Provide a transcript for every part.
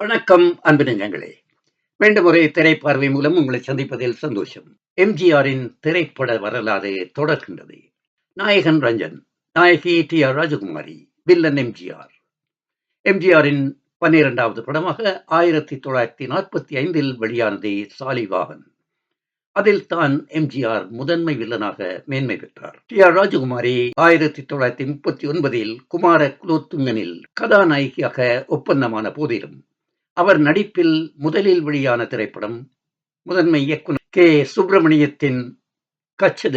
வணக்கம் அன்பு நெஞ்சங்களே. மீண்டும் ஒரு திரைப்பார்வை மூலம் உங்களை சந்திப்பதில் சந்தோஷம். எம்ஜிஆரின் திரைப்பட வரலாறு தொடர்கின்றது. நாயகன் ரஞ்சன் நாயகி டி ஆர் ராஜகுமாரி வில்லன் எம்ஜிஆர். எம்ஜிஆரின் பன்னிரெண்டாவது படமாக ஆயிரத்தி தொள்ளாயிரத்தி நாற்பத்தி ஐந்தில் வெளியானது சாலிவாகன் அதில் தான் எம்ஜிஆர் முதன்மை வில்லனாக மேன்மை பெற்றார். டி ஆர் ராஜகுமாரி ஆயிரத்தி தொள்ளாயிரத்தி முப்பத்தி ஒன்பதில் குமார குலோத்துங்கனில் கதாநாயகியாக ஒப்பந்தமான போதிலும் அவர் நடிப்பில் முதலில் வெளியான திரைப்படம் முதன்மை இயக்குனர் கே. சுப்பிரமணியத்தின் கச்ச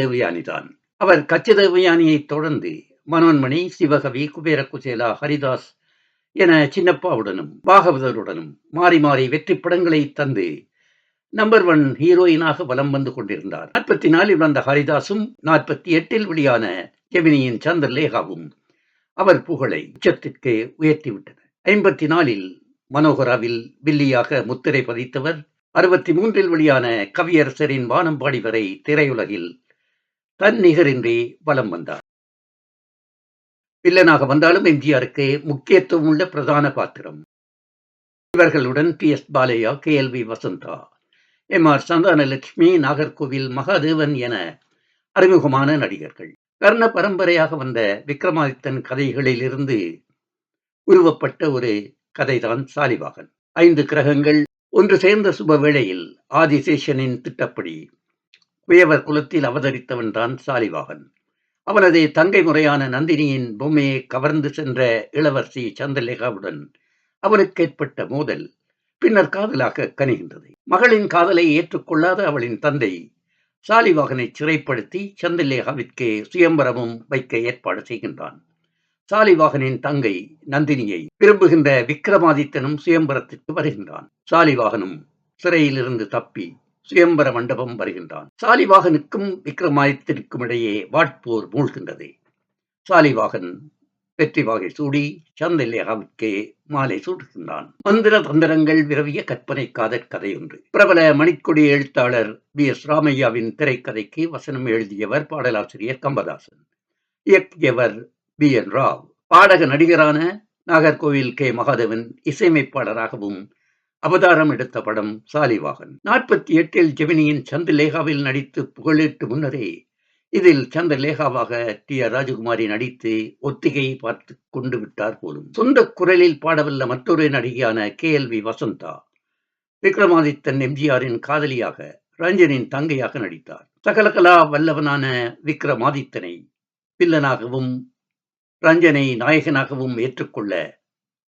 தான் அவர் கச்ச தேவயானியை தொடர்ந்து மனோன்மணி சிவகவி குபேர குசேலா ஹரிதாஸ் என சின்னப்பாவுடனும் பாகவதருடனும் மாறி மாறி வெற்றி படங்களை தந்து நம்பர் ஒன் ஹீரோயினாக வலம் வந்து கொண்டிருந்தார். நாற்பத்தி நாலில் வந்த ஹரிதாஸும் நாற்பத்தி எட்டில் வெளியான ஜெமினியின் சந்திரலேகாவும் அவர் புகழை உச்சத்திற்கு உயர்த்திவிட்டனர் ஐம்பத்தி நாலில் மனோகராவில் வில்லியாக முத்திரை பதித்தவர் அறுபத்தி மூன்றில் வெளியான கவியரசரின் வானம்பாடி வரை திரையுலகில் தன் நிகரின்றி வலம் வந்தார். வில்லனாக வந்தாலும் எம்ஜிஆருக்கு முக்கியத்துவம் உள்ள பிரதான பாத்திரம். இவர்களுடன் P. S. Balaiah K. L. V. Vasantha M. R. Santhanalakshmi Nagercoil Mahadevan என அறிமுகமான நடிகர்கள். கர்ண பரம்பரையாக வந்த விக்ரமாதித்தன் கதைகளிலிருந்து உருவப்பட்ட ஒரு கதைதான் சாலிவாகன். ஐந்து கிரகங்கள் ஒன்று சேர்ந்த சுப வேளையில் ஆதிசேஷனின் திட்டப்படி குயவர் குலத்தில் அவதரித்தவன் தான் சாலிவாகன். அவனது தங்கை முறையான நந்தினியின் பொம்மையை கவர்ந்து சென்ற இளவரசி சந்திரலேகாவுடன் அவனுக்கு ஏற்பட்ட மோதல் பின்னர் காதலாக கனிகின்றது. மகளின் காதலை ஏற்றுக்கொள்ளாத அவளின் தந்தை சாலிவாகனை சிறைப்படுத்தி சந்திரலேகாவிற்கு சுயம்பரமும் வைக்க ஏற்பாடு செய்கின்றான். சாலிவாகனின் தங்கை நந்தினியை விரும்புகின்ற விக்ரமாதித்தனும் சுயம்பரத்திற்கு வருகின்றான். சாலிவாகனும் சிறையிலிருந்து தப்பி சுயம்பர மண்டபம் வருகின்றான். சாலிவாகனுக்கும் விக்ரமாதித்தனுக்கும் இடையே வாட்போர் மூழ்கின்றது. சாலிவாகன் வெற்றி வாகை சூடி சந்திரலேகாவிற்கு மாலை சூட்டுகின்றான். மந்திர தந்திரங்கள் விரவிய கற்பனை காதற் கதையொன்று. பிரபல மணிக்கொடி எழுத்தாளர் பி எஸ். ராமையாவின் திரைக்கதைக்கு வசனம் எழுதியவர் பாடலாசிரியர் கம்பதாசன். இயக்கியவர் பி. என். ராவ் பாடக நடிகரான நாகர்கோவில் கே. மகாதேவன் இசையமைப்பாளராகவும் அவதாரம் எடுத்த படம் சாலிவாகன். நாற்பத்தி எட்டில் ஜெமினியின் சந்திரலேகாவில் நடித்து புகழிட்டு முன்னரே இதில் சந்திரலேகாவாக டி. ஆர். ராஜகுமாரி நடித்து ஒத்திகையை பார்த்து கொண்டு விட்டார் போலும். சொந்த குரலில் பாடவல்ல மற்றொரு நடிகையான K. L. V. Vasantha Vikramadithan எம்ஜிஆரின் காதலியாக ரஞ்சனின் தங்கையாக நடித்தார். சகலகலா வல்லவனான விக்ரமாதித்தனை வில்லனாகவும் ரஞ்சனை நாயகனாகவும் ஏற்றுக்கொள்ள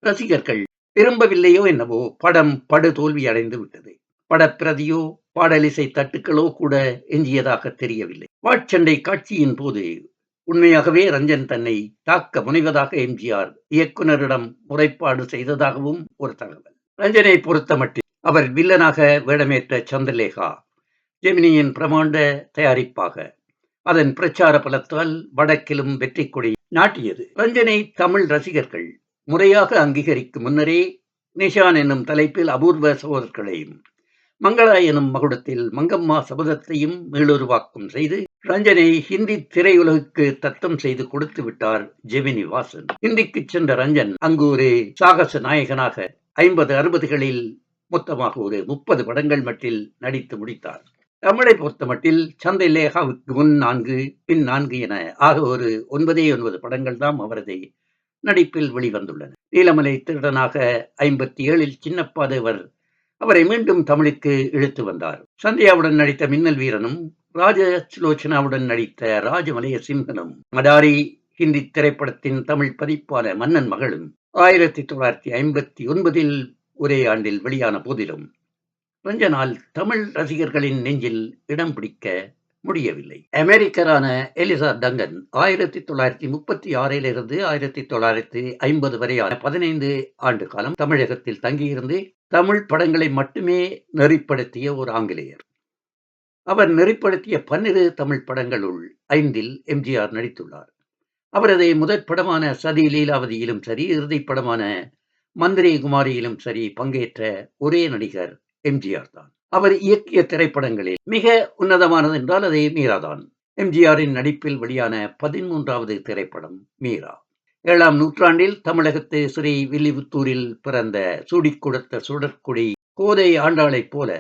ரசிகர்கள் விரும்பவில்லையோ என்னவோ படம் படு தோல்வி அடைந்து விட்டது. படப்பிரதியோ பாடலிசை தட்டுக்களோ கூட எஞ்சியதாக தெரியவில்லை. வாட்சண்டை காட்சியின் போது உண்மையாகவே ரஞ்சன் தன்னை தாக்க முனைவதாக எம்ஜிஆர் இயக்குனரிடம் முறைப்பாடு செய்ததாகவும் ஒரு தகவல். ரஞ்சனை பொறுத்தமட்டில் அவர் வில்லனாக வேடமேற்ற சந்திரலேகா ஜெமினியின் பிரமாண்ட தயாரிப்பாக அதன் பிரச்சார பலத்தால் வடக்கிலும் வெற்றி கொடி நாட்டியது. ரஞ்சனை தமிழ் ரசிகர்கள் முறையாக அங்கீகரிக்கும் முன்னரே நிஷான் என்னும் தலைப்பில் அபூர்வ சகோதரர்களையும் மங்களா எனும் மகுடத்தில் மங்கம்மா சபதத்தையும் மீளுருவாக்கம் செய்து ரஞ்சனை ஹிந்தி திரையுலகுக்கு தத்தம் செய்து கொடுத்து விட்டார் ஜெமினி வாசன் ஹிந்திக்கு சென்ற ரஞ்சன் அங்கு ஒரு சாகச நாயகனாக ஐம்பது அறுபதுகளில் மொத்தமாக ஒரு முப்பது படங்கள் மட்டில் நடித்து முடித்தார். தமிழை பொறுத்தமட்டில் சந்தை லேகாவுக்கு முன் நான்கு பின் நான்கு என ஆக ஒரு ஒன்பதே ஒன்பது படங்கள் தான் அவரது நடிப்பில் வெளிவந்துள்ளன. நீலமலை திருடனாக ஐம்பத்தி ஏழில் சின்னப்பாதேவர் அவரை மீண்டும் தமிழுக்கு இழுத்து வந்தார். சந்தியாவுடன் நடித்த மின்னல் வீரனும் ராஜலோச்சனாவுடன் நடித்த ராஜமலைய சிம்ஹனும் மடாரி ஹிந்தி திரைப்படத்தின் தமிழ் பதிப்பான மன்னன் மகளும் ஆயிரத்தி தொள்ளாயிரத்தி ஐம்பத்தி ஒன்பதில் ஒரே ஆண்டில் வெளியான போதிலும் ரஞ்சனால் தமிழ் ரசிகர்களின் நெஞ்சில் இடம் பிடிக்க முடியவில்லை. அமெரிக்கரான எலிசா டங்கன் ஆயிரத்தி தொள்ளாயிரத்தி முப்பத்தி ஆறிலிருந்து ஆயிரத்தி தொள்ளாயிரத்தி ஐம்பது வரையான பதினைந்து ஆண்டு காலம் தமிழகத்தில் தங்கியிருந்து தமிழ் படங்களை மட்டுமே நெறிப்படுத்திய ஒரு ஆங்கிலேயர். அவர் நெறிப்படுத்திய பன்னிரு தமிழ் படங்களுள் ஐந்தில் எம்ஜிஆர் நடித்துள்ளார். அவரது முதற் படமான சதி லீலாவதியிலும் சரி இறுதிப் படமான மந்திரி குமாரியிலும் சரி பங்கேற்ற ஒரே நடிகர் எம்ஜிஆர் தான். அவர் இயக்கிய திரைப்படங்களில் மிக உன்னதமானது என்றால் அது மீராதான் எம்ஜிஆரின் நடிப்பில் வெளியான பதிமூன்றாவது திரைப்படம் மீரா. ஏழாம் நூற்றாண்டில் தமிழகத்து ஸ்ரீ வில்லிபுத்தூரில் பிறந்த சூடி கொடுத்த சுடற்குடி கோதை ஆண்டாளைப் போல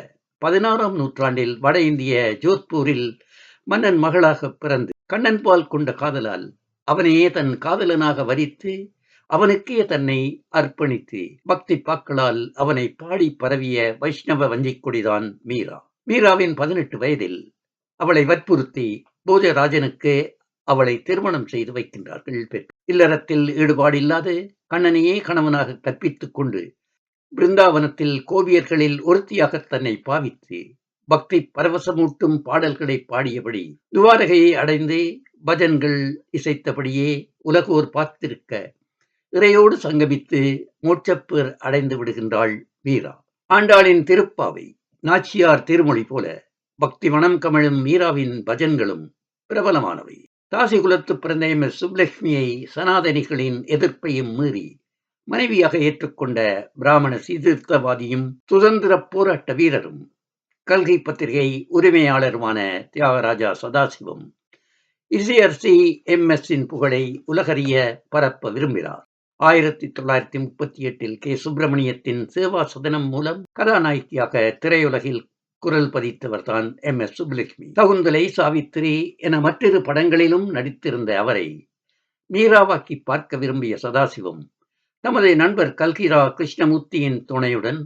பதினாறாம் நூற்றாண்டில் வட இந்திய ஜோத்பூரில் மன்னன் மகளாக பிறந்து கண்ணன்பால் கொண்ட காதலால் அவனையே தன் காதலனாக வரித்து அவனுக்கே தன்னை அர்ப்பணித்து பக்தி பாக்களால் அவனை பாடி பரவிய வைஷ்ணவ வஞ்சிக் கொடிதான் மீரா. மீராவின் பதினெட்டு வயதில் அவளை வற்புறுத்தி போஜராஜனுக்கு அவளை திருமணம் செய்து வைக்கின்றார்கள் பெற்றோர் இல்லறத்தில் ஈடுபாடில்லாது கண்ணனையே கணவனாக கற்பித்துக் கொண்டு பிருந்தாவனத்தில் கோவியர்களில் ஒருத்தியாக தன்னை பாவித்து பக்தி பரவசமூட்டும் பாடல்களை பாடியபடி துவாரகையை அடைந்து பஜன்கள் இசைத்தபடியே உலகோர் பார்த்திருக்க இறையோடு சங்கமித்து மோட்சப்பேர் அடைந்து விடுகின்றாள் மீரா. ஆண்டாளின் திருப்பாவை நாச்சியார் திருமொழி போல பக்தி மனம் கமழும் மீராவின் பஜன்களும் பிரபலமானவை. தாசி குலத்து பிறந்த எம். எஸ். சுப்லட்சுமியை சனாதனிகளின் எதிர்ப்பையும் மீறி மனைவியாக ஏற்றுக்கொண்ட பிராமண சீர்திருத்தவாதியும் சுதந்திர போராட்ட வீரரும் கல்கை பத்திரிகை உரிமையாளருமான தியாகராஜா சதாசிவம் இசையரசி எம். எஸ்ஸின் புகழை உலகறிய பரப்ப விரும்பினார். ஆயிரத்தி தொள்ளாயிரத்தி முப்பத்தி எட்டில் கே. சுப்பிரமணியத்தின் சேவா சதனம் மூலம் கதாநாயகியாக திரையுலகில் குரல் பதித்தவர் தான் எம். எஸ். சுப்புலட்சுமி. சகுந்தலை சாவித்திரி என மற்றொரு படங்களிலும் நடித்திருந்த அவரை மீராவாக்கி பார்க்க விரும்பிய சதாசிவம் தமது நண்பர் கல்கிரா கிருஷ்ணமூர்த்தியின் துணையுடன்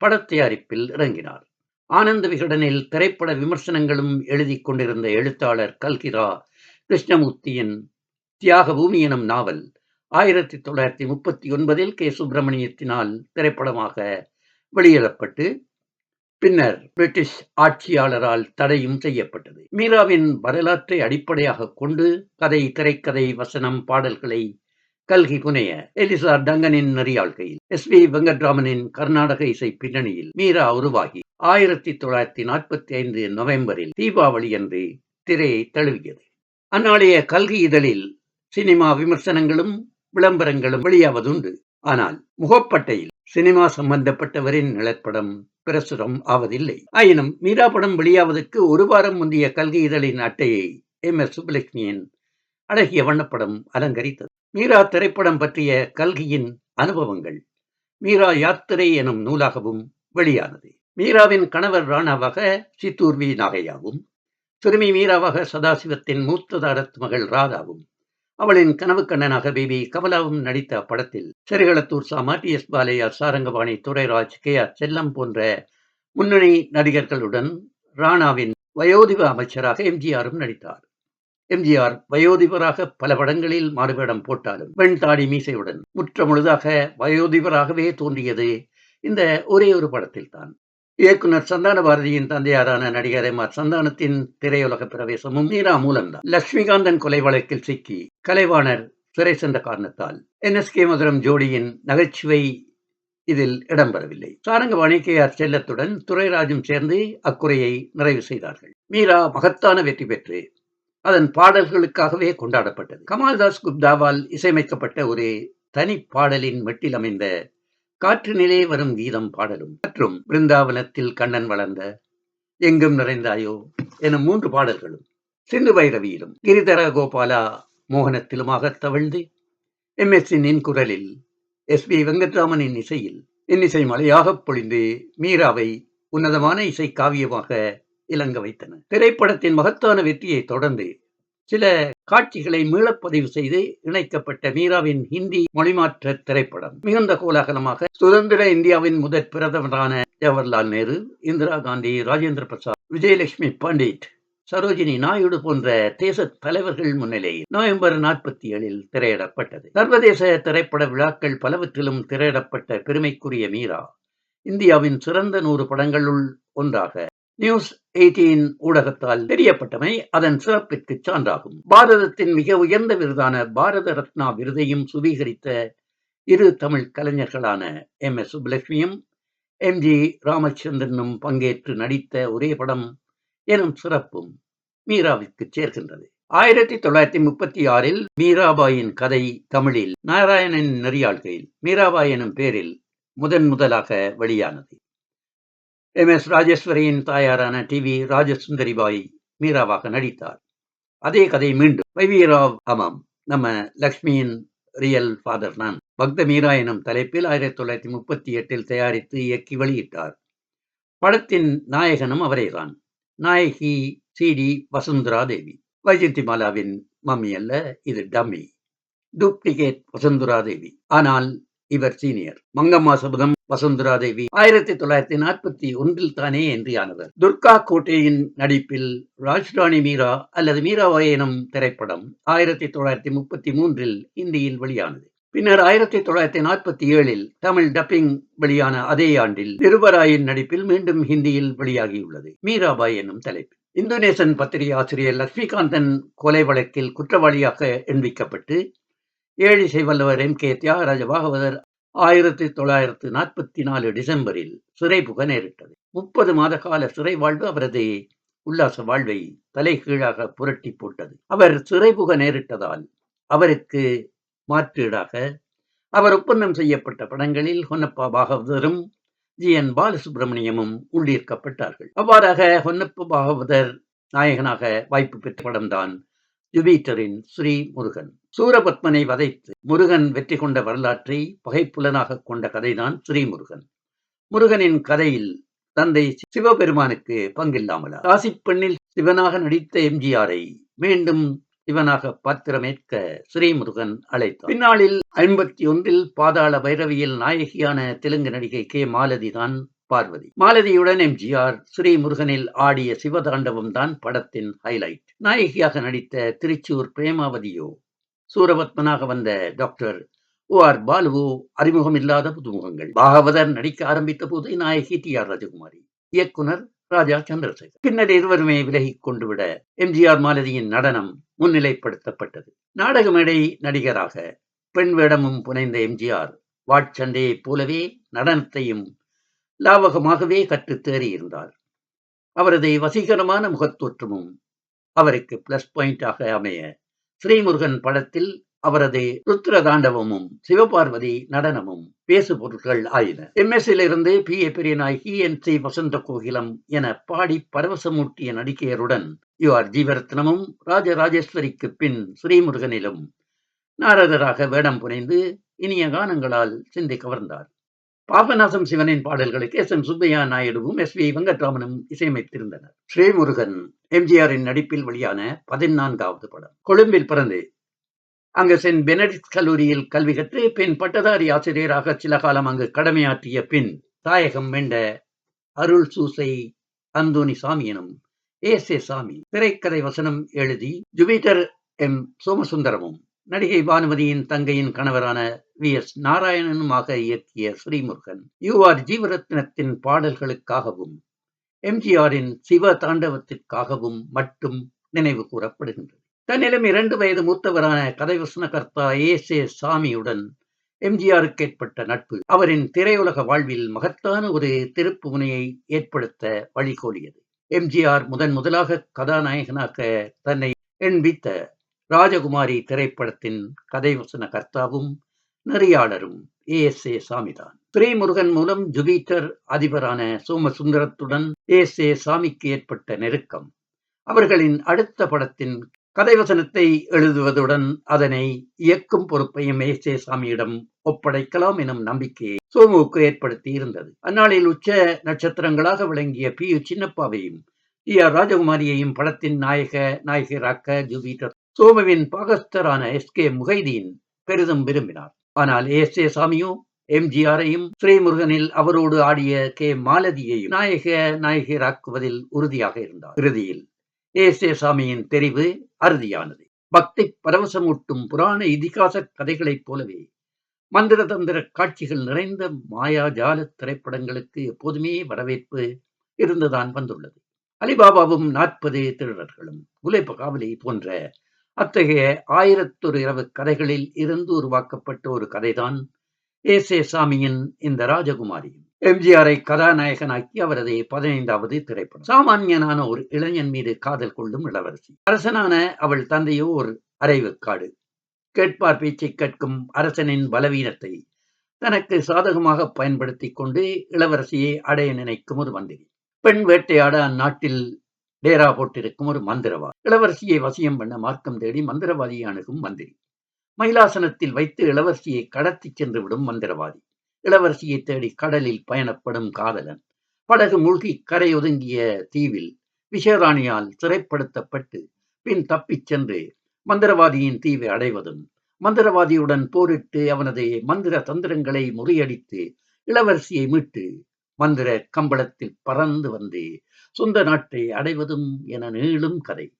படத்தயாரிப்பில் இறங்கினார். ஆனந்த விகடனில் திரைப்பட விமர்சனங்களும் எழுதி கொண்டிருந்த எழுத்தாளர் கல்கிரா கிருஷ்ணமூர்த்தியின் தியாக பூமி எனும் நாவல் ஆயிரத்தி தொள்ளாயிரத்தி முப்பத்தி ஒன்பதில் கே. சுப்பிரமணியத்தினால் திரைப்படமாக வெளியிடப்பட்டு பின்னர் பிரிட்டிஷ் ஆட்சியாளரால் தடையும் செய்யப்பட்டது. மீராவின் வரலாற்றை அடிப்படையாக கொண்டு கதை திரைக்கதை வசனம் பாடல்களை கல்கி புனைய எலிசா டங்கனின் நெறியாள்கையில் எஸ். வி. வெங்கட்ராமனின் கர்நாடக இசை பின்னணியில் மீரா உருவாகி ஆயிரத்தி தொள்ளாயிரத்தி நாற்பத்தி ஐந்து நவம்பரில் தீபாவளி அன்று திரையை தழுவியது. அந்நாளைய கல்கி இதழில் சினிமா விமர்சனங்களும் விளம்பரங்களும் வெளியாவதுண்டு. ஆனால் முகப்பட்டையில் சினிமா சம்பந்தப்பட்டவரின் நிழற்படம் பிரசுரம் ஆவதில்லை. ஆயினும் மீரா படம் வெளியாவதற்கு ஒரு வாரம் முந்தைய கல்கி இதழின் அட்டையை எம். எஸ். சுப்புலட்சுமியின் அழகிய வண்ணப்படம் அலங்கரித்தது. மீரா திரைப்படம் பற்றிய கல்கியின் அனுபவங்கள் மீரா யாத்திரை எனும் நூலாகவும் வெளியானது. மீராவின் கணவர் ராணாவாக சித்தூர் வி நாகையாவும் சிறுமி மீராவாக சதாசிவத்தின் மூத்ததாரத் மகள் ராதாவும் அவளின் கனவு கண்ணனாக பிபி கமலாவும் நடித்த அப்படத்தில் Cherukalathur Sama T. S. Balaiah Sarangapani Durairaj K. R. Chellam போன்ற முன்னணி நடிகர்களுடன் ராணாவின் வயோதிப அமைச்சராக எம்ஜிஆரும் நடித்தார். எம்ஜிஆர் வயோதிபராக பல படங்களில் மாறுவேடம் போட்டாலும் வெண் தாடி மீசையுடன் முற்ற முழுதாக வயோதிபராகவே தோன்றியது இந்த ஒரே ஒரு படத்தில் தான் இயக்குனர் சந்தான பாரதியின் தந்தையாரான நடிகர் எம் ஆர் சந்தானத்தின் திரையுலக பிரவேசமும் மீரா மூலம்தான் லட்சுமிகாந்தன் கொலை வழக்கில் சிக்கி கலைவாணர் சிறை சென்ற காரணத்தால் என் எஸ் கே மதுரம் ஜோடியின் நகைச்சுவை இதில் இடம்பெறவில்லை. சாரங்கபாணி கே. ஆர். செல்லத்துடன் துரைராஜும் சேர்ந்து அக்குறையை நிறைவு செய்தார்கள். மீரா மகத்தான வெற்றி பெற்று அதன் பாடல்களுக்காகவே கொண்டாடப்பட்டது. கமால்தாஸ் குப்தாவால் இசையமைக்கப்பட்ட ஒரு தனி பாடலின் மெட்டில் அமைந்த காற்றினிலே வரும் கீதம் பாடலும். மற்றும் பிருந்தாவனத்தில் கண்ணன் வளர்ந்த எங்கும் நிறைந்தாயோ என மூன்று பாடல்களும். சிந்து பைரவியிலும் கிரிதர கோபாலா மோகனத்திலுமாக தவிழ்ந்து எம் எஸ் என் குரலில் எஸ் பி வெங்கட்ராமனின் இசையில் இன்னிசை மலையாக பொழிந்து மீராவை உன்னதமான இசை காவியமாக இலங்க வைத்தன திரைப்படத்தின் மகத்தான வெற்றியை தொடர்ந்து சில காட்சிகளை மீளப்பதிவு செய்து இணைக்கப்பட்ட மீராவின் ஹிந்தி மொழிமாற்ற திரைப்படம். மிகுந்த கோலாகலமாக சுதந்திர இந்தியாவின் முதற் பிரதமரான ஜவஹர்லால் நேரு இந்திரா காந்தி ராஜேந்திர பிரசாத் விஜயலட்சுமி பண்டிட் சரோஜினி நாயுடு போன்ற தேச தலைவர்கள் முன்னிலையில் நவம்பர் நாற்பத்தி ஏழில் திரையிடப்பட்டது. சர்வதேச திரைப்பட விழாக்கள் பலவற்றிலும் திரையிடப்பட்ட பெருமைக்குரிய மீரா இந்தியாவின் சிறந்த நூறு படங்களுள் ஒன்றாக நியூஸ் எயிட்டீன் ஊடகத்தால் தெரியப்பட்டமை அதன் சிறப்பிற்கு சான்றாகும். பாரதத்தின் மிக உயர்ந்த விருதான பாரத ரத்னா விருதையும் சுவீகரித்த இரு தமிழ் கலைஞர்களான எம். எஸ். சுப்புலட்சுமியும் எம். ஜி. ராமச்சந்திரனும் பங்கேற்று நடித்த ஒரே படம் எனும் சிறப்பும் மீராவிற்கு சேர்க்கின்றது ஆயிரத்தி தொள்ளாயிரத்தி முப்பத்தி ஆறில் மீராபாயின் கதை தமிழில் நாராயணன் நெறியாள்கையில் மீராபாய் எனும் பேரில் முதன் முதலாக வெளியானது. எம். எஸ். ராஜேஸ்வரியின் தாயாரான டி. வி. ராஜசுந்தரிபாய் மீராவாக நடித்தார். அதே கதை மீண்டும். வைவியராவ் ஆமாம் நம்ம லக்ஷ்மியின் ரியல் ஃபாதர் நான். பக்த மீரா எனும் தலைப்பில் ஆயிரத்தி தொள்ளாயிரத்தி முப்பத்தி எட்டில் தயாரித்து இயக்கி வெளியிட்டார். படத்தின் நாயகனும் அவரேதான். நாயகி சி. டி. வசுந்தரா தேவி வைஜந்தி மாலாவின் மம்மி அல்ல இது டம்மி. டூப்ளிகேட் வசுந்தரா தேவி ஆனால் இவர் சீனியர். மங்கம்மா சபதம் வசுந்தரா தேவி. ஆயிரத்தி தொள்ளாயிரத்தி நாற்பத்தி ஒன்றில் தானே என்றியானவர். துர்கா கோட்டையின் நடிப்பில் ராஜ்ராணி மீரா அல்லது மீராபாய் எனும் திரைப்படம் ஆயிரத்தி தொள்ளாயிரத்தி முப்பத்தி மூன்றில் இந்தியில் வெளியானது. பின்னர் ஆயிரத்தி தொள்ளாயிரத்தி நாற்பத்தி ஏழில் தமிழ் டப்பிங் வெளியான அதே ஆண்டில் நிருபராயின் நடிப்பில் மீண்டும் ஹிந்தியில் வெளியாகியுள்ளது. மீராபாய் என்னும் தலைப்பு இந்தோனேசன் பத்திரிகை ஆசிரியர் லட்சுமிகாந்தன் கொலை வழக்கில் குற்றவாளியாக எண்பிக்கப்பட்டு ஏழிசை வல்லவர் எம் கே தியாகராஜ பாகவதர் ஆயிரத்தி தொள்ளாயிரத்து நாற்பத்தி நாலு டிசம்பரில் சிறை புக நேரிட்டது. முப்பது மாத கால சிறை வாழ்வு அவரது உல்லாச வாழ்வை தலைகீழாக புரட்டி போட்டது. அவர் சிறை புக நேரிட்டதால் அவருக்கு மாற்றீடாக அவர் ஒப்பந்தம் செய்யப்பட்ட படங்களில் ஹொன்னப்பா பாகவதரும் ஜி. என். பாலசுப்ரமணியமும் உள்ளீர்க்கப்பட்டார்கள். அவ்வாறாக ஹொன்னப்ப பாகவதர் நாயகனாக வாய்ப்பு பெற்ற படம்தான் ஜூபிட்டரின் ஸ்ரீ முருகன் சூரபத்மனை வதைத்து முருகன் வெற்றி கொண்ட வரலாற்றை பகைப்புலனாக கொண்ட கதைதான் ஸ்ரீமுருகன். முருகனின் கதையில் தந்தை சிவபெருமானுக்கு பங்கில்லாமலா? ராசிப்பெண்ணில் சிவனாக நடித்த எம்ஜிஆரை மீண்டும் சிவனாக பாத்திரமேற்க ஸ்ரீமுருகன் அழைத்தார். பின்னாளில் ஐம்பத்தி ஒன்றில் பாதாள பைரவியில் நாயகியான தெலுங்கு நடிகை கே. மாலதி தான் பார்வதி. மாலதியுடன் எம்ஜிஆர் ஸ்ரீமுருகனில் ஆடிய சிவதாண்டவம் தான் படத்தின் ஹைலைட் நாயகியாக நடித்த திருச்சூர் பிரேமாவதியோ சூரபத்மனாக வந்த டாக்டர் ஓ ஆர் பாலுவோ அறிமுகம் இல்லாத புதுமுகங்கள். பாகவதர் நடிக்க ஆரம்பித்த போது நாயகி டி ஆர் ராஜகுமாரி இயக்குனர் ராஜா சந்திரசேகர். பின்னர் இருவருமே விலகிக் கொண்டுவிட எம்ஜிஆர் மாலதியின் நடனம் முன்னிலைப்படுத்தப்பட்டது. நாடக மேடை நடிகராக பெண் வேடமும் புனைந்த எம்ஜிஆர் வாட்சண்டையைப் போலவே நடனத்தையும் லாவகமாகவே கற்றுத் தேறியிருந்தார். அவரது வசீகரமான முகத்தோற்றமும் அவருக்கு பிளஸ் பாயிண்டாக அமைய ஸ்ரீமுருகன் படத்தில் அவரது ருத்ர தாண்டவமும் சிவபார்வதி நடனமும் பேசு பொருட்கள் ஆயின. எம்எஸ்ஸிலிருந்து B A Periyanayaki N C Vasantha Kokilam என பாடி பரவசமூட்டிய நடிகையருடன் யு ஆர் ஜீவரத்னமும் ராஜராஜேஸ்வரிக்கு பின் ஸ்ரீமுருகனிலும் நாரதராக வேடம் புனைந்து இனிய கானங்களால் சிந்தை கவர்ந்தார். பாபநாசம் சிவனின் பாடல்களுக்கு எஸ். எம். சுப்பையா நாயுடுவும் எஸ். வி. வெங்கட்ராமனும் இசையமைத்திருந்தனர். ஸ்ரீமுருகன் எம்ஜிஆரின் நடிப்பில் வெளியான பதினான்காவது படம். கொழும்பில் பிறந்து அங்கு சென்ட் பெனடிக்ட் கல்லூரியில் கல்வி கற்று பின் பட்டதாரி ஆசிரியராக சில காலம் அங்கு கடமையாற்றிய பின் தாயகம் வெண்ட அருள் சூசை அந்தோனி சாமி எனும் ஏஸ் ஏ சாமி திரைக்கதை வசனம் எழுதி ஜூபிட்டர் எம். சோமசுந்தரமும் நடிகை பானுமதியின் தங்கையின் கணவரான வி. எஸ். நாராயணனுமாக இயக்கிய ஸ்ரீமுருகன் யூ. ஆர். ஜீவரத்னத்தின் பாடல்களுக்காகவும் எம்ஜிஆரின் சிவ தாண்டவத்திற்காகவும் மட்டும் நினைவு கூறப்படுகின்றது. தன்னிலும் இரண்டு வயது மூத்தவரான கதை வசனகர்த்தா ஏஸ் ஏ சாமியுடன் எம்ஜிஆருக்கு ஏற்பட்ட நட்பு அவரின் திரையுலக வாழ்வில் மகத்தான ஒரு திருப்பு முனையை ஏற்படுத்த வழிகோலியது எம்ஜிஆர் முதன் முதலாக கதாநாயகனாக தன்னை எண்பித்த ராஜகுமாரி திரைப்படத்தின் கதை வசன கர்த்தாவும் நெறியாளரும் ஏ எஸ் ஏ சாமிதான். ஸ்ரீமுருகன் மூலம் ஜூபிட்டர் அதிபரான சோமசுந்தரத்துடன் எஸ் ஏ சாமிக்கு ஏற்பட்ட நெருக்கம். அவர்களின் அடுத்த படத்தின் கதைவசனத்தை எழுதுவதுடன் அதனை இயக்கும் பொறுப்பையும் ஏசே சாமியிடம் ஒப்படைக்கலாம் எனும் நம்பிக்கையை சோமுவுக்கு ஏற்படுத்தி இருந்தது. அந்நாளில் உச்ச நட்சத்திரங்களாக விளங்கிய பி யு சின்னப்பாவையும் டி ஆர் ராஜகுமாரியையும் படத்தின் நாயக நாயகராக்க ஜூபிட்டர் சோமுவின் பாகஸ்தரான எஸ் கே முகைதீன் பெரிதும் விரும்பினார். ஆனால் எஸ் ஏ சாமியும் எம்ஜிஆரையும் ஸ்ரீமுருகனில் அவரோடு ஆடிய கே மாலதியையும் நாயக நாயகராக்குவதில் உறுதியாக இருந்தார். இறுதியில் எஸ் ஏ சாமியின் தெரிவு அறுதியானது. பக்தி பரவசமூட்டும் புராண இதிகாச கதைகளைப் போலவே மந்திர தந்திர காட்சிகள் நிறைந்த மாயாஜால திரைப்படங்களுக்கு எப்போதுமே வரவேற்பு இருந்துதான் வந்துள்ளது. அலிபாபாவும் நாற்பது திருடர்களும் உழைப்பு காவலி போன்ற அத்தகைய ஆயிரத்தொரு இரவு கதைகளில் இருந்து உருவாக்கப்பட்ட ஒரு கதைதான் ஏசே சாமியின் இந்த ராஜகுமாரியும் எம்ஜிஆரை கதாநாயகனாக்கி அவரது பதினைந்தாவது திரைப்படம். சாமானியனான ஒரு இளைஞன் மீது காதல் கொள்ளும் இளவரசி. அரசனான அவள் தந்தையோ ஒரு அரைவுக்காடு. கேட்பார் பேச்சை கேட்கும் அரசனின் பலவீனத்தை தனக்கு சாதகமாக பயன்படுத்தி கொண்டு இளவரசியை அடைய நினைக்கும் ஒரு மந்திரி. பெண் வேட்டையாட அந்நாட்டில் டேரா போட்டிருக்கும் ஒரு மந்திரவாதி இளவரசியை வசியம் பண்ண மார்க்கம் தேடி மந்திரவாதியை அணுகும் மந்திரி மயிலாசனத்தில் வைத்து இளவரசியை கடத்தி சென்று விடும் மந்திரவாதி. இளவரசியை தேடி கடலில் பயணப்படும் காதலன். படகு மூழ்கி கரையொதுங்கிய தீவில் விஷராணியால் சிறைப்படுத்தப்பட்டு பின் தப்பிச் சென்று மந்திரவாதியின் தீவை அடைவதும் மந்திரவாதியுடன் போரிட்டு அவனது மந்திர தந்திரங்களை முறியடித்து இளவரசியை மீட்டு மந்திர கம்பளத்தில் பறந்து வந்து. சொந்த நாட்டை அடைவதும் என நீளும் கதை.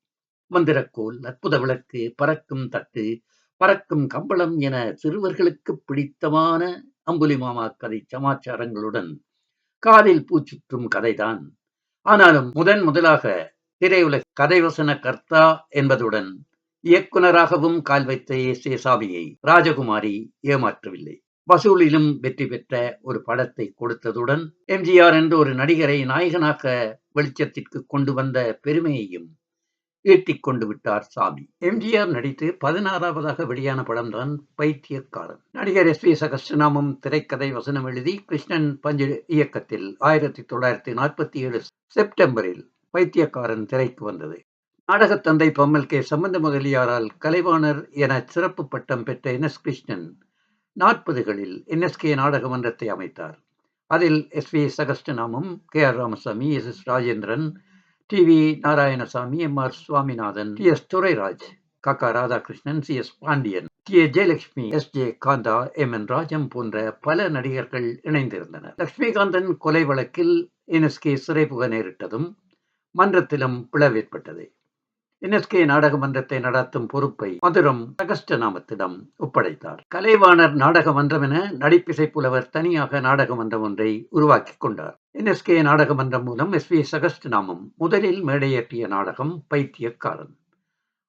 மந்திரக்கோல் அற்புத விளக்கு பறக்கும் தட்டு பறக்கும் கம்பளம் என சிறுவர்களுக்கு பிடித்தமான அம்புலி மாமா கதை சமாச்சாரங்களுடன் காதில் பூச்சுற்றும் கதைதான். ஆனாலும் முதன் முதலாக திரையுலக கதைவசன கர்த்தா என்பதுடன் இயக்குனராகவும் கால் வைத்த எஸ் ஏ சாமியை ராஜகுமாரி ஏமாற்றவில்லை. வசூலிலும் வெற்றி பெற்ற ஒரு படத்தை கொடுத்ததுடன் எம்ஜிஆர் என்ற ஒரு நடிகரை நாயகனாக வெளிச்சத்திற்கு கொண்டு வந்த பெருமையையும் ஈட்டிக் கொண்டு விட்டார் சாமி. எம்ஜிஆர் நடித்து பதினாறாவதாக வெளியான படம்தான் பைத்தியக்காரன். நடிகர் எஸ் வி சகஸ்டநாமம் திரைக்கதை வசனம் எழுதி கிருஷ்ணன் பஞ்சு இயக்கத்தில் ஆயிரத்தி தொள்ளாயிரத்தி நாற்பத்தி ஏழு செப்டம்பரில் பைத்தியக்காரன் திரைக்கு வந்தது. நாடகத்தந்தை பம்மல் கே. சம்பந்த முதலியாரால் கலைவாணர் என சிறப்பு பட்டம் பெற்ற என் எஸ் கிருஷ்ணன் நாற்பதுகளில் என்எஸ்கே நாடக மன்றத்தை அமைத்தார். அதில் S V சகஸ்டநாமம் K R Ramasamy S S Rajendran T V Narayanasamy M R Swaminathan T S Durairaj Kakka Radhakrishnan C S Pandian T A Jayalakshmi S J Kantha M N Rajam போன்ற பல நடிகர்கள் இணைந்திருந்தனர். லட்சுமிகாந்தன் கொலை வழக்கில் NSK சிறைப்புக நேரிட்டதும் மன்றத்திலும் பிளவு ஏற்பட்டது. NSK நாடக மன்றத்தை நடத்தும் பொறுப்பை மதுரம் அகஸ்ட நாமத்திடம் ஒப்படைத்தார். கலைவாணர் நாடக மன்றம் என நடிப்பிசை புலவர் தனியாக நாடக மன்றம் ஒன்றை உருவாக்கி கொண்டார். என்எஸ்கே நாடக மன்றம் மூலம் எஸ் வி சகஸ்ட் நாமம் முதலில் மேடையேற்றிய நாடகம் பைத்தியக்காரன்.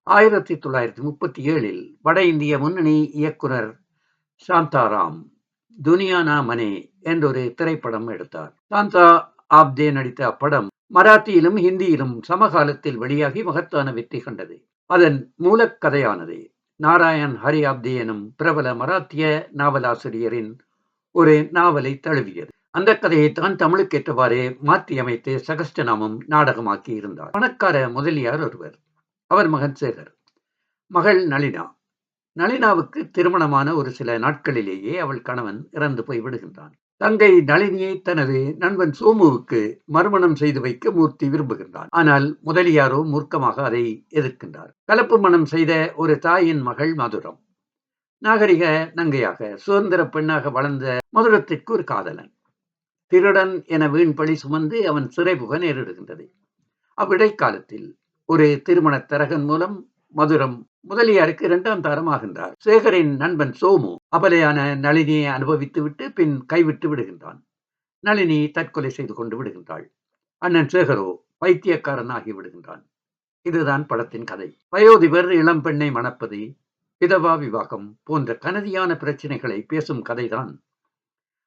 ஆயிரத்தி தொள்ளாயிரத்தி முப்பத்தி ஏழில் வட இந்திய முன்னணி இயக்குனர் சாந்தாராம் துனியானா மனே என்றொரு திரைப்படம் எடுத்தார். சாந்தா ஆப்தே நடித்த அப்படம் மராத்தியிலும் ஹிந்தியிலும் சமகாலத்தில் வெளியாகி மகத்தான வெற்றி கண்டது. அதன் மூலக்கதையானது நாராயண் ஹரி ஆப்தே எனும் பிரபல மராத்திய நாவலாசிரியரின் ஒரு நாவலை தழுவியது. அந்த கதையை தான் தமிழுக்கு ஏற்றவாறே மாற்றியமைத்து சகஸ்டநாமம் நாடகமாக்கி இருந்தார். பணக்கார முதலியார் ஒருவர் அவர் மகன் சேகர். மகள் நளினா. நளினாவுக்கு திருமணமான ஒரு சில நாட்களிலேயே அவள் கணவன் இறந்து போய் விடுகின்றான். தங்கை நளினியை தனது நண்பன் சோமுவுக்கு மறுமணம் செய்து வைக்க மூர்த்தி விரும்புகின்றான். ஆனால் முதலியாரோ மூர்க்கமாக அதை எதிர்க்கின்றார். கலப்பு மனம் செய்த ஒரு தாயின் மகள் மதுரம். நாகரிக நங்கையாக சுதந்திர பெண்ணாக வளர்ந்த மதுரத்திற்கு ஒரு காதலன். திருடன் என வீண் பழி சுமந்து அவன் சிறைபுக நேரிடுகின்றது. அவ்விடைக்காலத்தில் ஒரு திருமண தரகன் மூலம் மதுரம் முதலியாருக்கு இரண்டாம் தாரம் ஆகின்றார் சேகரின் நண்பன் சோமு அபலையான நளினியை அனுபவித்துவிட்டு பின் கைவிட்டு விடுகின்றான். நளினி தற்கொலை செய்து கொண்டு விடுகின்றாள். அண்ணன் சேகரோ பைத்தியக்காரன் ஆகி விடுகின்றான். இதுதான் படத்தின் கதை. வயோதிபர் இளம் பெண்ணை மணப்பது விதவா விவாகம் போன்ற கனதியான பிரச்சனைகளை பேசும் கதைதான்.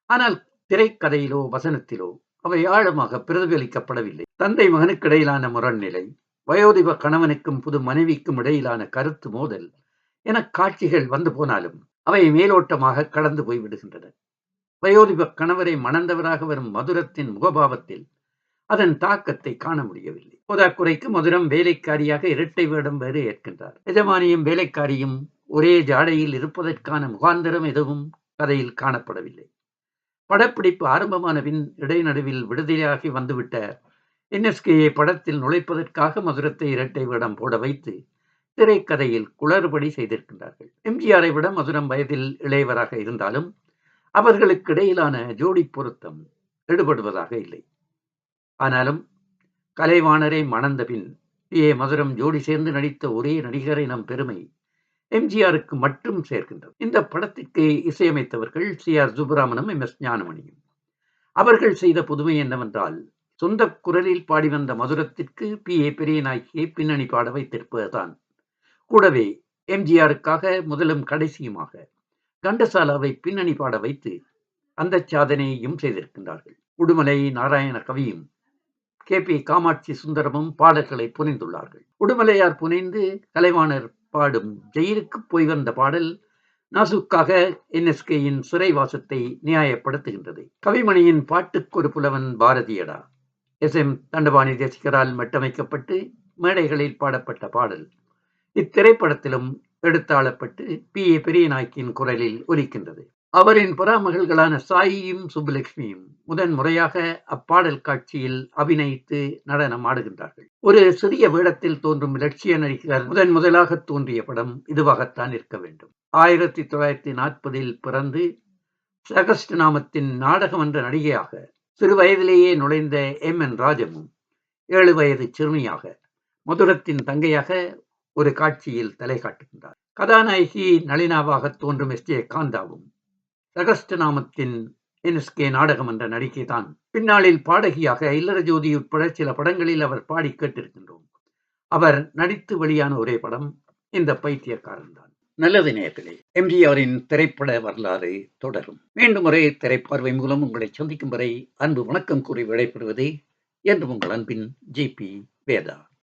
ஆனால் திரைக்கதையிலோ வசனத்திலோ அவை ஆழமாக பிரதிபலிக்கப்படவில்லை. தந்தை மகனுக்கு இடையிலான முரண்நிலை வயோதிப கணவனுக்கும் புது மனைவிக்கும் இடையிலான கருத்து மோதல் என காட்சிகள் வந்து போனாலும் அவை மேலோட்டமாக கடந்து போய்விடுகின்றன வயோதிப கணவரை மணந்தவராக வரும் மதுரத்தின் முகபாவத்தில் அதன் தாக்கத்தை காண முடியவில்லை. போதாக்குறைக்கு மதுரம் வேலைக்காரியாக இரட்டை வேடம் வேறு ஏற்கின்றார். எஜமானியும் வேலைக்காரியும் ஒரே ஜாடையில் இருப்பதற்கான முகாந்திரம் எதுவும் கதையில் காணப்படவில்லை. படப்பிடிப்பு ஆரம்பமான பின் இடைநடுவில் விடுதலையாகி வந்துவிட்ட என்எஸ்கேயை படத்தில் நுழைப்பதற்காக மதுரத்தை இரட்டை வேடம் போட வைத்து திரைக்கதையில் குளறுபடி செய்திருக்கின்றார்கள். எம்ஜிஆரை விட மதுரம் வயதில் இளையவராக இருந்தாலும் அவர்களுக்கு இடையிலான ஜோடி பொருத்தம் எடுபடுவதாக இல்லை. ஆனாலும் கலைவாணரை மணந்த பின் ஏ மதுரம் ஜோடி சேர்ந்து நடித்த ஒரே நடிகரை நம் பெருமை எம்ஜிஆருக்கு மட்டும் சேர்க்கின்றது. இந்த படத்திற்கு இசையமைத்தவர்கள் சி ஆர் சுப்பிராமனும் எம் எஸ் ஞானமணியும். அவர்கள் செய்த புதுமை என்னவென்றால் சொந்த குரலில் பாடி வந்த மதுரத்திற்கு பி. ஏ. பெரியநாயகியை பின்னணி பாட வைத்திருப்பதுதான். கூடவே எம்ஜிஆருக்காக முதலும் கடைசியுமாக கண்டசாலாவை பின்னணி பாட வைத்து அந்த சாதனையையும் செய்திருக்கின்றார்கள். உடுமலை நாராயண கவியும் கே. பி. காமாட்சி சுந்தரமும் பாடல்களை புனைந்துள்ளார்கள். உடுமலையார் புனைந்து கலைவாணர் பாடும் ஜெயிலுக்கு போய் வந்த பாடல் நாசுக்காக என்எஸ்கேயின் சிறைவாசத்தை நியாயப்படுத்துகின்றது. கவிமணியின் பாட்டுக்கொரு புலவன் பாரதியடா. எஸ் எம் தண்டபாணி தேசிகரால் மட்டமைக்கப்பட்டு மேடைகளில் பாடப்பட்ட பாடல். இத்திரைப்படத்திலும் எடுத்தாளப்பட்டு பி. ஏ. பெரியநாயக்கின் குரலில் ஒலிக்கின்றது. அவரின் புறாமகள்களான சாயியும் சுப்புலட்சுமியும் முதன் முறையாக அப்பாடல் காட்சியில் அபிநயித்து நடனம் ஆடுகின்றார்கள். ஒரு சிறிய வேடத்தில் தோன்றும் இலட்சிய நடிகர் முதன் முதலாக தோன்றிய படம் இதுவாகத்தான் இருக்க வேண்டும். ஆயிரத்தி தொள்ளாயிரத்தி நாற்பதில் பிறந்து சகஸ்ட் நாமத்தின் நாடகம் என்ற நடிகையாக சிறு வயதிலேயே நுழைந்த எம். என். ராஜமும் ஏழு வயது சிறுமியாக மதுரத்தின் தங்கையாக ஒரு காட்சியில் தலை காட்டுகின்றார். கதாநாயகி நளினாவாக தோன்றும் எஸ். ஜே. காந்தாவும் சகஸ்ட நாமத்தின் என்எஸ்கே நாடகம் என்ற நடிகை தான். பின்னாளில் பாடகியாக இல்லற ஜோதி உட்பட சில படங்களில் அவர் பாடி கேட்டிருக்கின்றோம். அவர் நடித்து வெளியான ஒரே படம் இந்த பைத்தியக்காரன் தான். நல்லது நேயர்களே எம்ஜிஆரின் திரைப்பட வரலாறு தொடரும். மீண்டும் ஒரே திரைப்பார்வை மூலம் உங்களை சந்திக்கும் வரை அன்பு வணக்கம் கூறி விடைபெறுவது என்று உங்கள் அன்பின் ஜி பி வேதா.